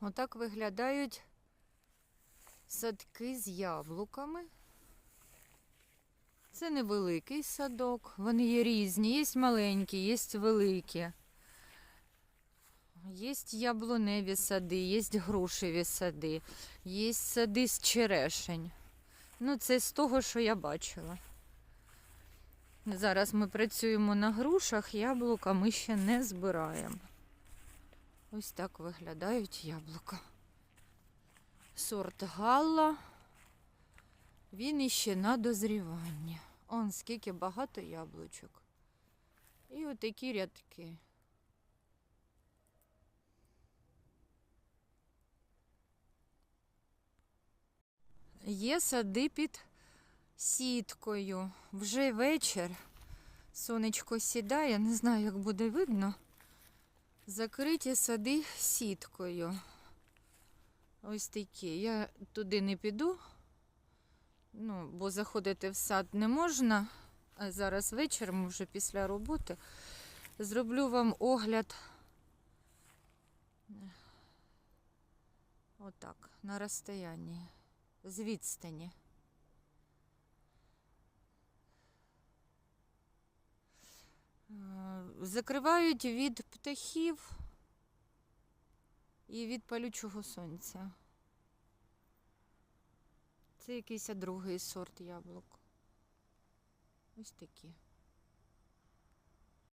Отак виглядають садки з яблуками. Це невеликий садок, вони є різні, є маленькі, є великі. Є яблуневі сади, є грушеві сади, є сади з черешень. Ну, це з того, що я бачила. Зараз ми працюємо на грушах, яблука ми ще не збираємо. Ось так виглядають яблука. Сорт Галла. Він іще на дозріванні. Он скільки багато яблучок. І отакі рядки. Є сади під сіткою. Вже вечір. Сонечко сідає, не знаю, як буде видно. Закриті сади сіткою. Ось такі. Я туди не піду, ну, бо заходити в сад не можна. А зараз вечір, вже після роботи. Зроблю вам огляд. Отак, на розстоянні, з відстані. Закривають від птахів і від палючого сонця. Це якийсь другий сорт яблук. Ось такі.